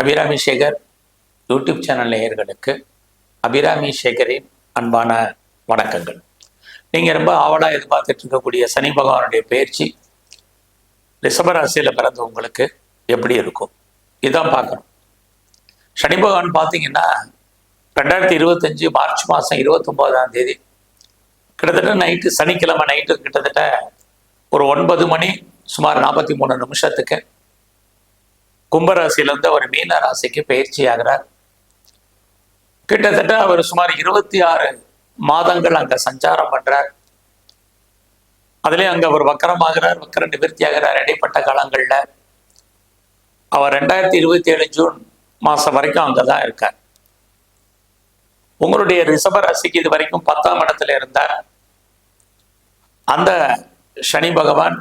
Abirami Sekar YouTube channel நேயர்களுக்கு அபிராமி சேகரின் அன்பான வணக்கங்கள். நீங்கள் ரொம்ப ஆவலாக எதிர்பார்த்துட்டு இருக்கக்கூடிய சனி பகவானுடைய பயிற்சி ரிஷபராசியில் பிறந்த உங்களுக்கு எப்படி இருக்கும்? இதான் பார்க்கணும். சனி பகவான் பார்த்தீங்கன்னா ரெண்டாயிரத்தி இருபத்தஞ்சு மார்ச் மாதம் இருபத்தொம்போதாம் தேதி கிட்டத்தட்ட நைட்டு சனிக்கிழமை நைட்டு கிட்டத்தட்ட ஒரு ஒன்பது மணி சுமார் நாற்பத்தி மூணு நிமிஷத்துக்கு கும்பராசியிலிருந்து அவர் மீன ராசிக்கு பயிற்சி ஆகிறார் கிட்டத்தட்ட அவர் சுமார் இருபத்தி ஆறு மாதங்கள் அங்க சஞ்சாரம் பண்றார். அதுலயே அங்க அவர் வக்கரமாகிறார் வக்கர நிவர்த்தி ஆகிறார் இடைப்பட்ட காலங்கள்ல. அவர் ரெண்டாயிரத்தி இருபத்தி ஏழு ஜூன் மாசம் வரைக்கும் அங்கதான் இருக்கார். உங்களுடைய ரிஷப ராசிக்கு இது வரைக்கும் பத்தாம் இடத்துல இருந்தார். அந்த சனி பகவான்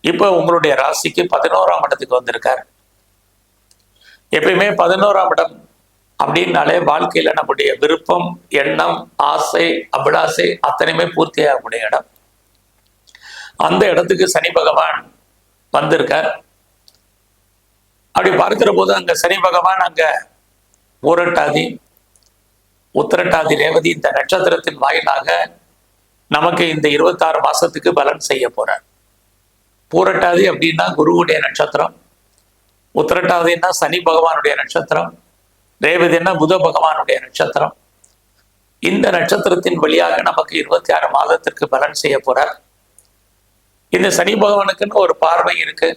இப்போ உங்களுடைய ராசிக்கு பதினோராம் இடத்துக்கு வந்திருக்கார். எப்பயுமே பதினோராம் இடம் அப்படின்னாலே வாழ்க்கையில நம்முடைய விருப்பம் எண்ணம் ஆசை அபிலாசை அத்தனையுமே பூர்த்தியாகக்கூடிய இடம். அந்த இடத்துக்கு சனி பகவான் வந்திருக்கார். அப்படி பார்க்கிற போது அங்க சனி பகவான் அங்க ஊரட்டாதி உத்திரட்டாதி ரேவதி இந்த நட்சத்திரத்தின் வாயிலாக நமக்கு இந்த இருபத்தாறு மாசத்துக்கு பலன் செய்ய போறார். பூரட்டாதி அப்படின்னா குருவுடைய நட்சத்திரம். உத்திரட்டாதின்னா சனி பகவானுடைய நட்சத்திரம். ரேவதினா புத பகவானுடைய நட்சத்திரம். இந்த நட்சத்திரத்தின் வழியாக நமக்கு இருபத்தி ஆறு மாதத்திற்கு பலன் செய்ய போறார். இந்த சனி பகவானுக்குன்னு ஒரு பார்வை இருக்கு.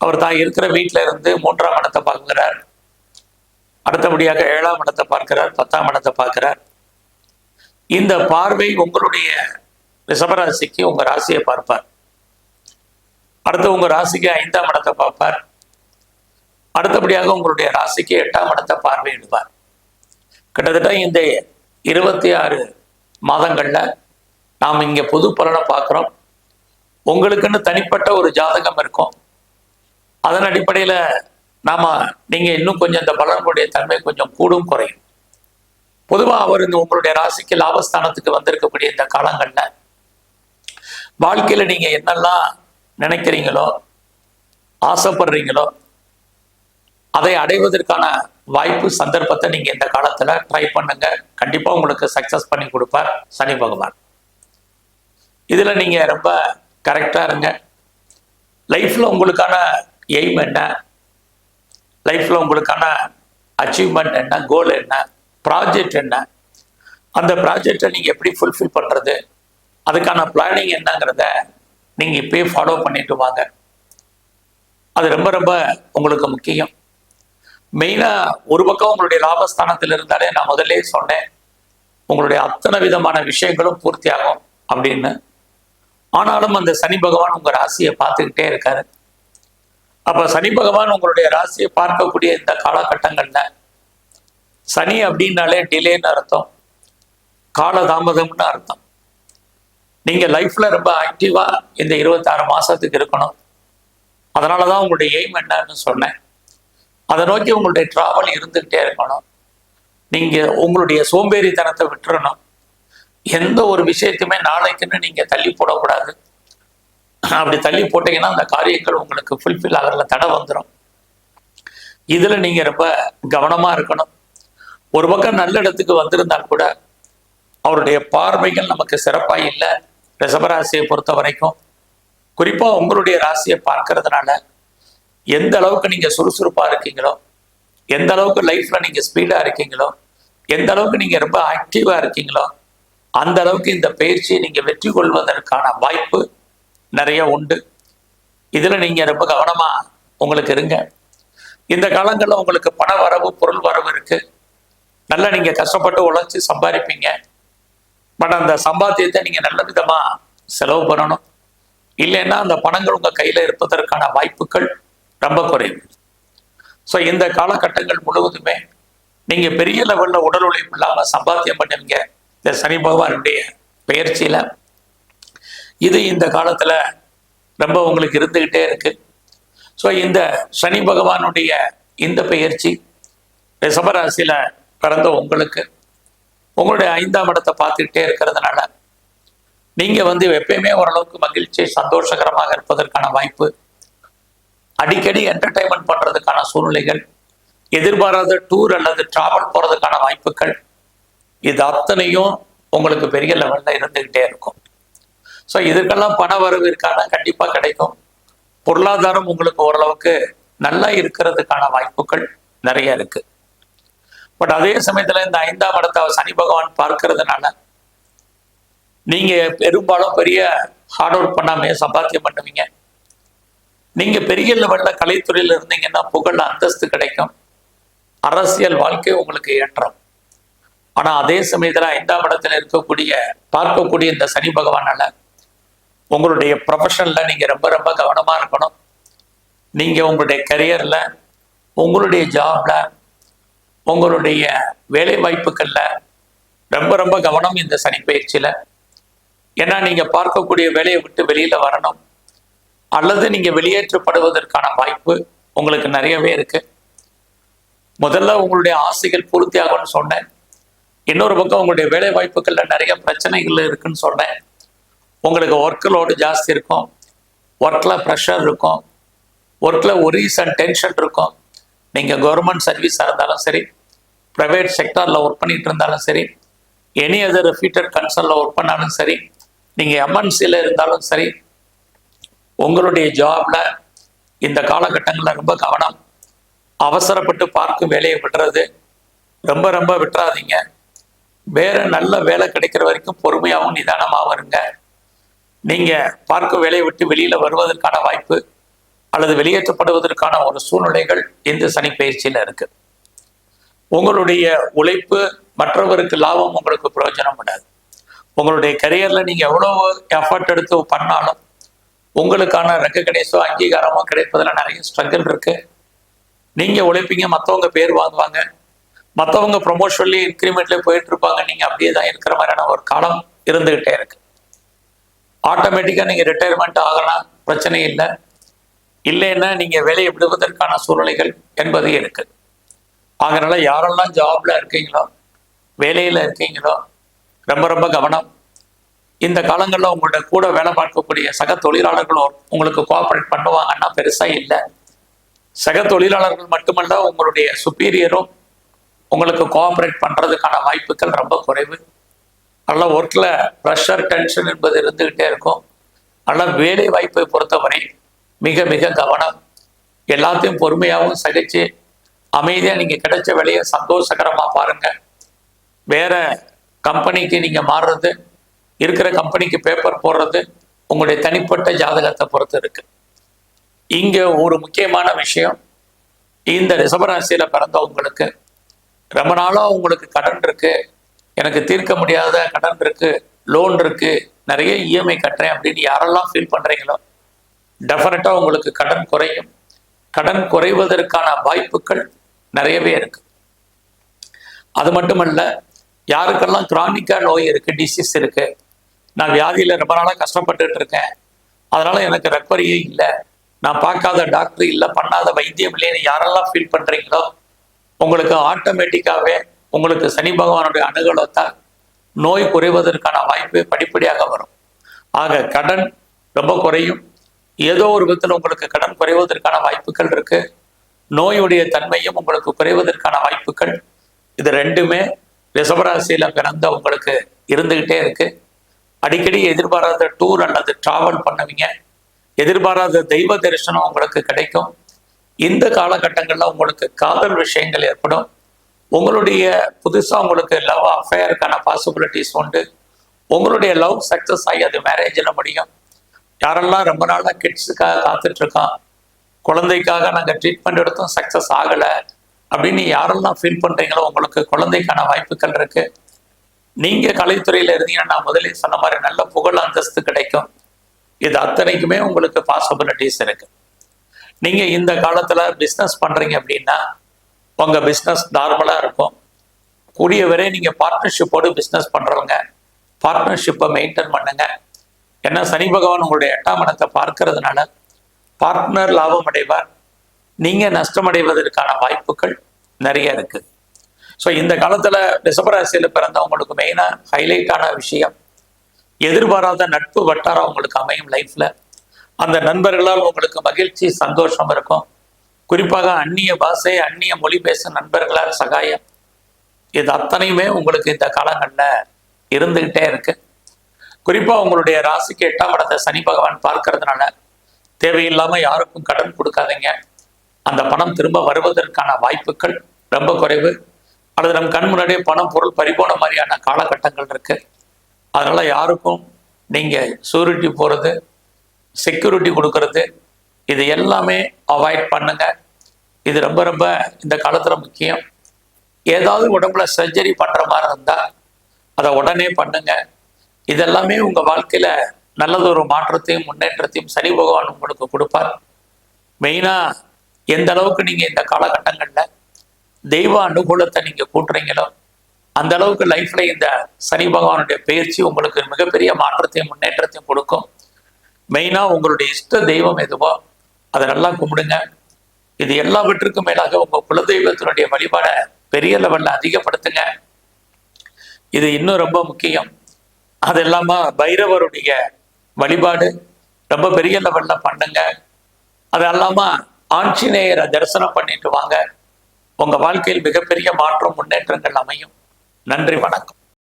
அவர் தான் இருக்கிற வீட்டில இருந்து மூன்றாம் இடத்தை பார்க்கிறார். அடுத்தபடியாக ஏழாம் இடத்தை பார்க்கிறார் பத்தாம் இடத்தை பார்க்கிறார். இந்த பார்வை உங்களுடைய ரிஷபராசிக்கு உங்க ராசியை பார்ப்பார். அடுத்து உங்க ராசிக்கு ஐந்தாம் இடத்தை பார்ப்பார். அடுத்தபடியாக உங்களுடைய ராசிக்கு எட்டாம் இடத்தை பார்வையிடுவார். கிட்டத்தட்ட இந்த இருபத்தி ஆறு மாதங்களில் நாம் இங்கே பொது பலனை பார்க்குறோம். உங்களுக்குன்னு தனிப்பட்ட ஒரு ஜாதகம் இருக்கும். அதன் அடிப்படையில் நாம் நீங்கள் இன்னும் கொஞ்சம் இந்த பலனுடைய தன்மை கொஞ்சம் கூடும் குறையும். பொதுவாக அவர் இந்த உங்களுடைய ராசிக்கு லாபஸ்தானத்துக்கு வந்திருக்கக்கூடிய இந்த காலங்களில் வாழ்க்கையில் நீங்கள் என்னெல்லாம் நினைக்கிறீங்களோ ஆசைப்படுறீங்களோ அதை அடைவதற்கான வாய்ப்பு சந்தர்ப்பத்தை நீங்க இந்த காலத்துல ட்ரை பண்ணுங்க. கண்டிப்பா உங்களுக்கு சக்சஸ் பண்ணி கொடுப்பார் சனி பகவான். இதுல நீங்க ரொம்ப கரெக்டா இருங்க. லைஃப்ல உங்களுக்கான எய்ம் என்ன? லைஃப்ல உங்களுக்கான அச்சீவ்மெண்ட் என்ன? கோல் என்ன? ப்ராஜெக்ட் என்ன? அந்த ப்ராஜெக்டை நீங்க எப்படி ஃபுல்ஃபில் பண்றது? அதுக்கான பிளானிங் என்னங்கிறத நீங்க இப்பயே ஃபாலோ பண்ணிட்டு வாங்க. அது ரொம்ப ரொம்ப உங்களுக்கு முக்கியம். மெயினா ஒரு பக்கம் உங்களுடைய லாபஸ்தானத்தில் இருந்தாலே நான் முதல்ல சொன்னேன். உங்களுடைய அத்தனை விதமான விஷயங்களும் பூர்த்தியாகும் அப்படின்னு. ஆனாலும் அந்த சனி பகவான் உங்க ராசியை பார்த்துக்கிட்டே இருக்காரு. அப்ப சனி பகவான் உங்களுடைய ராசியை பார்க்கக்கூடிய இந்த காலகட்டங்கள்ல சனி அப்படின்னாலே டிலேன்னு அர்த்தம். காலதாமதம்னு அர்த்தம். நீங்க லைஃப்ல ரொம்ப ஆக்டிவா இந்த இருபத்தாறு மாசத்துக்கு இருக்கணும். அதனாலதான் உங்களுடைய எய்ம் என்னன்னு சொன்னேன். அதை நோக்கி உங்களுடைய டிராவல் இருந்துகிட்டே இருக்கணும். நீங்க உங்களுடைய சோம்பேறித்தனத்தை விட்டுறணும். எந்த ஒரு விஷயத்தையுமே நாளைக்குன்னு நீங்க தள்ளி போடக்கூடாது. அப்படி தள்ளி போட்டீங்கன்னா அந்த காரியங்கள் உங்களுக்கு ஃபுல்ஃபில் ஆகிறதுல தடை வந்துடும் இதுல நீங்க ரொம்ப கவனமா இருக்கணும். ஒரு பக்கம் நல்ல இடத்துக்கு வந்திருந்தால் கூட அவருடைய பார்வைகள் நமக்கு சிறப்பா இல்லை. ரிசபராசியை பொறுத்த வரைக்கும் குறிப்பா உங்களுடைய ராசியை பார்க்கறதுனால எந்த அளவுக்கு நீங்க சுறுசுறுப்பா இருக்கீங்களோ எந்த அளவுக்கு லைஃப்ல நீங்க ஸ்பீடா இருக்கீங்களோ எந்த அளவுக்கு நீங்க ரொம்ப ஆக்டிவா இருக்கீங்களோ அந்த அளவுக்கு இந்த பயிற்சியை நீங்க வெற்றி கொள்வதற்கான வாய்ப்பு நிறைய உண்டு. இதுல நீங்க ரொம்ப கவனமா உங்களுக்கு இருங்க. இந்த காலங்களில் உங்களுக்கு பண வரவு பொருள் வரவு இருக்கு. நல்லா நீங்க கஷ்டப்பட்டு உழைச்சி சம்பாதிப்பீங்க. பட் அந்த சம்பாத்தியத்தை நீங்க நல்ல விதமா செலவு பண்ணணும். இல்லைன்னா அந்த பணங்கள் உங்க கையில இருப்பதற்கான வாய்ப்புகள் ரொம்ப குறைவு. ஸோ இந்த காலகட்டங்கள் முழுவதுமே நீங்க பெரிய லெவல்ல உடல் உழைப்பு இல்லாமல் சம்பாத்தியம் பண்ணுவீங்க இந்த சனி பகவானுடைய பயிற்சியில இது இந்த காலத்துல ரொம்ப உங்களுக்கு இருந்துகிட்டே இருக்கு. ஸோ இந்த சனி பகவானுடைய இந்த பயிற்சி ரிஷபராசியில பிறந்த உங்களுக்கு உங்களுடைய ஐந்தாம் இடத்தை பார்த்துக்கிட்டே இருக்கிறதுனால நீங்க வந்து எப்பயுமே ஓரளவுக்கு மகிழ்ச்சி சந்தோஷகரமாக இருப்பதற்கான வாய்ப்பு அடிக்கடி என்டர்டைன்மெண்ட் பண்றதுக்கான சூழ்நிலைகள் எதிர்பாராத டூர் அல்லது டிராவல் போறதுக்கான வாய்ப்புகள் இது அத்தனையும் உங்களுக்கு பெரிய லெவல்ல இருந்துகிட்டே இருக்கும். ஸோ இதுக்கெல்லாம் பண வரவு இருக்கானா கண்டிப்பா கிடைக்கும். பொருளாதாரம் உங்களுக்கு ஓரளவுக்கு நல்லா இருக்கிறதுக்கான வாய்ப்புகள் நிறைய இருக்கு. பட் அதே சமயத்துல இந்த ஐந்தாம் இடத்தை சனி பகவான் பார்க்கறதுனால நீங்க பெரும்பாலும் பெரிய ஹார்ட் ஒர்க் பண்ணாமே சம்பாத்தியம் பண்ணுவீங்க. நீங்க பெரிய லெவல்ல கலைத்துறையில் இருந்தீங்கன்னா புகழ் அந்தஸ்து கிடைக்கும். அரசியல் வாழ்க்கை உங்களுக்கு ஏற்றம். ஆனா அதே சமயத்துல ஐந்தாம் இடத்துல இருக்கக்கூடிய பார்க்கக்கூடிய இந்த சனி பகவானால உங்களுடைய ப்ரொஃபஷன்ல நீங்க ரொம்ப ரொம்ப கவனமா இருக்கணும். நீங்க உங்களுடைய கரியர்ல உங்களுடைய ஜாப்ல உங்களுடைய வேலை வாய்ப்புகள்ல ரொம்ப ரொம்ப கவனம் இந்த சனி பயிற்சியில. ஏன்னா நீங்க பார்க்கக்கூடிய வேலையை விட்டு வெளியில வரணும். அல்லது நீங்க வெளியேற்றப்படுவதற்கான வாய்ப்பு உங்களுக்கு நிறையவே இருக்கு. முதல்ல உங்களுடைய ஆசைகள் பூர்த்தி ஆகும்னு சொன்னேன். இன்னொரு பக்கம் உங்களுடைய வேலை வாய்ப்புகள்ல நிறைய பிரச்சனைகள் இருக்குன்னு சொன்னேன். உங்களுக்கு ஒர்க் லோடு ஜாஸ்தி இருக்கும். ஒர்க்ல ப்ரெஷர் இருக்கும். ஒர்க்ல ஒரீஸ் அண்ட் டென்ஷன் இருக்கும். நீங்க கவர்மெண்ட் சர்வீஸாக இருந்தாலும் சரி ப்ரைவேட் செக்டாரில் ஒர்க் பண்ணிட்டு இருந்தாலும் சரி எனி அதர் ஃபீட்டர் கன்சர்ன்ல ஒர்க் பண்ணாலும் சரி நீங்க எம்என்சியில் இருந்தாலும் சரி உங்களுடைய ஜாப்ல இந்த காலகட்டங்களில் ரொம்ப கவனம். அவசரப்பட்டு பார்க்கும் வேலையை விடுறது. ரொம்ப ரொம்ப விட்டுறாதீங்க. வேற நல்ல வேலை கிடைக்கிற வரைக்கும் பொறுமையாகவும் நிதானமாகவும் இருங்க. நீங்க பார்க்கும் வேலையை விட்டு வெளியில வருவதற்கான வாய்ப்பு அல்லது வெளியேற்றப்படுவதற்கான ஒரு சூழ்நிலைகள் இந்த சனி பயிற்சியில இருக்கு. உங்களுடைய உழைப்பு மற்றவருக்கு லாபம் உங்களுக்கு பிரயோஜனம் பண்ணாது உங்களுடைய கரியர்ல நீங்க எவ்வளவு எஃபர்ட் எடுத்து பண்ணாலும் உங்களுக்கான ரெக்கக்னைஸோ அங்கீகாரமோ கிடைப்பதில் நிறைய ஸ்ட்ரகிள் இருக்கு. நீங்க உழைப்பீங்க மற்றவங்க பேர் வாங்குவாங்க. மற்றவங்க ப்ரொமோஷன்லயே இன்க்ரிமெண்ட்ல போயிட்டு இருப்பாங்க. நீங்க அப்படியே தான் இருக்கிற மாதிரியான ஒரு காலம் இருந்துகிட்டே இருக்கு. ஆட்டோமேட்டிக்கா நீங்க ரிட்டையர்மெண்ட் ஆகலாம் பிரச்சனை இல்லை. இல்லைன்னா நீங்க வேலையை விடுவதற்கான சூழ்நிலைகள் என்பது இருக்கு. அதனால யாரெல்லாம் ஜாப்ல இருக்கீங்களோ வேலையில இருக்கீங்களோ ரொம்ப ரொம்ப கவனம். இந்த காலங்களில் உங்களோட கூட வேலை பார்க்கக்கூடிய சக தொழிலாளர்களும் உங்களுக்கு கோஆபரேட் பண்ணுவாங்கன்னா பெருசா இல்லை. சக தொழிலாளர்கள் மட்டுமல்ல உங்களுடைய சுப்பீரியரும் உங்களுக்கு கோஆபரேட் பண்றதுக்கான வாய்ப்புகள் ரொம்ப குறைவு. நல்ல ஒர்க்ல ப்ரெஷர் டென்ஷன் என்பது இருந்துகிட்டே இருக்கும். ஆனால் வேலை வாய்ப்பை பொறுத்தவரை மிக மிக கவனம். எல்லாத்தையும் பொறுமையாகவும் சகிச்சு அமைதியாக நீங்கள் கிடைச்ச வேலையை சந்தோஷகரமாக பாருங்க. வேற கம்பெனிக்கு நீங்கள் மாறுறது இருக்கிற கம்பெனிக்கு பேப்பர் போடுறது உங்களுடைய தனிப்பட்ட ஜாதகத்தை பொறுத்து இருக்கு. இங்க ஒரு முக்கியமான விஷயம் இந்த ரிஷபராசியில பிறந்த உங்களுக்கு ரொம்ப நாளா உங்களுக்கு கடன் இருக்கு எனக்கு தீர்க்க முடியாத கடன் இருக்கு லோன் இருக்கு நிறைய இஎம்ஐ கட்டுறேன் அப்படின்னு யாரெல்லாம் ஃபீல் பண்றீங்களோ டெஃபினட்டா உங்களுக்கு கடன் குறையும். கடன் குறைவதற்கான வாய்ப்புகள் நிறையவே இருக்கு. அது மட்டுமல்ல யாருக்கெல்லாம் கிரானிக்கா நோய் இருக்கு டிசீஸ் இருக்கு நான் வியாதியில் ரொம்ப நாளாக கஷ்டப்பட்டுட்டு இருக்கேன். அதனால எனக்கு ரெக்கவரியே இல்லை. நான் பார்க்காத டாக்டர் இல்லை பண்ணாத வைத்தியம் இல்லைன்னு யாரெல்லாம் ஃபீல் பண்ணுறீங்களோ உங்களுக்கு ஆட்டோமேட்டிக்காகவே உங்களுக்கு சனி பகவானுடைய அனுகூலத்தால் நோய் குறைவதற்கான வாய்ப்பு படிப்படியாக வரும். ஆக கடன் ரொம்ப குறையும். ஏதோ ஒரு விதத்தில் உங்களுக்கு கடன் குறைவதற்கான வாய்ப்புகள் இருக்கு. நோயுடைய தன்மையும் உங்களுக்கு குறைவதற்கான வாய்ப்புகள். இது ரெண்டுமே ரிசவராசியில் பிறந்த உங்களுக்கு இருந்துகிட்டே இருக்குது அடிக்கடி எதிர்பாராத டூர் அல்லது டிராவல் பண்ணுவீங்க. எதிர்பாராத தெய்வ தரிசனம் உங்களுக்கு கிடைக்கும். இந்த காலகட்டங்களில் உங்களுக்கு காதல் விஷயங்கள் ஏற்படும். உங்களுடைய புதுசாக உங்களுக்கு லவ் அஃபேருக்கான பாசிபிலிட்டிஸ் உண்டு. உங்களுடைய லவ் சக்ஸஸ் ஆகி அது மேரேஜில் முடியும். யாரெல்லாம் ரொம்ப நாளாக கிட்ஸுக்காக காத்துட்ருக்கான் குழந்தைக்காக நாங்கள் ட்ரீட்மெண்ட் எடுத்தும் சக்ஸஸ் ஆகலை அப்படின்னு யாரெல்லாம் ஃபீல் பண்ணுறீங்களோ உங்களுக்கு குழந்தைக்கான வாய்ப்புகள் இருக்குது நீங்கள் கலைத்துறையில் இருந்தீங்கன்னா நான் முதலே சொன்ன மாதிரி நல்ல புகழ் அந்தஸ்து கிடைக்கும். இது அத்தனைக்குமே உங்களுக்கு பாசிபிலிட்டிஸ் இருக்கு. நீங்க இந்த காலத்துல பிஸ்னஸ் பண்றீங்க அப்படின்னா உங்க பிஸ்னஸ் நார்மலா இருக்கும். கூடிய வரை நீங்க பார்ட்னர்ஷிப்போடு பிஸ்னஸ் பண்றவங்க பார்ட்னர்ஷிப்பை மெயின்டைன் பண்ணுங்க. ஏன்னா சனி பகவான் உங்களுடைய எட்டாம் இடத்தை பார்க்கறதுனால பார்ட்னர் லாபம் அடைவார். நீங்க நஷ்டமடைவதற்கான வாய்ப்புகள் நிறைய இருக்குது ஸோ இந்த காலத்தில் ரிஷபராசியில பிறந்தவங்களுக்கு மெயினாக ஹைலைட்டான விஷயம் எதிர்பாராத நட்பு வட்டாரம் உங்களுக்கு அமையும் லைஃப்ல அந்த நண்பர்களால் உங்களுக்கு மகிழ்ச்சி சந்தோஷம் இருக்கும். குறிப்பாக அந்நிய பாஷை அந்நிய மொழி பேசும் நண்பர்களால் சகாயம். இது அத்தனையுமே உங்களுக்கு இந்த காலங்களில் இருந்துகிட்டே இருக்கு. குறிப்பாக உங்களுடைய ராசிக்கு எட்டாம் இடத்தை சனி பகவான் பார்க்கறதுனால தேவையில்லாமல் யாருக்கும் கடன் கொடுக்காதீங்க. அந்த பணம் திரும்ப வருவதற்கான வாய்ப்புகள் ரொம்ப குறைவு. அல்லது நம் கண் முன்னாடியே பணம் பொருள் பறிபோன மாதிரியான காலகட்டங்கள் இருக்கு. அதனால யாருக்கும் நீங்க சூரிட்டி போறது செக்யூரிட்டி கொடுக்கறது இது எல்லாமே அவாய்ட் பண்ணுங்க. இது ரொம்ப ரொம்ப இந்த காலத்துல முக்கியம். ஏதாவது உடம்புல சர்ஜரி பண்ற மாதிரி இருந்தா அதை உடனே பண்ணுங்க. இதெல்லாமே உங்க வாழ்க்கையில நல்லதொரு மாற்றத்தையும் முன்னேற்றத்தையும் சனி பகவான் உங்களுக்கு கொடுப்பார். மெயினா எந்த அளவுக்கு நீங்க இந்த காலகட்டங்கள்ல தெய்வ அனுகூலத்தை நீங்க கூட்டுறீங்களோ அந்த அளவுக்கு லைஃப்ல இந்த சனி பகவானுடைய பயிற்சி உங்களுக்கு மிகப்பெரிய மாற்றத்தையும் முன்னேற்றத்தையும் கொடுக்கும். மெயினா உங்களுடைய இஷ்ட தெய்வம் எதுவோ அதை நல்லா கும்பிடுங்க. இது எல்லாவற்றுக்கும் மேலாக உங்க குலதெய்வத்தினுடைய வழிபாடை பெரிய லெவல்ல அதிகப்படுத்துங்க. இது இன்னும் ரொம்ப முக்கியம். அது இல்லாம பைரவருடைய வழிபாடு ரொம்ப பெரிய லெவல்ல பண்ணுங்க. அது இல்லாம ஆஞ்சநேயரை தரிசனம் பண்ணிட்டு வாங்க. உங்க வாழ்க்கையில் மிகப்பெரிய மாற்றம் முன்னேற்றங்கள் அமையும். நன்றி வணக்கம்.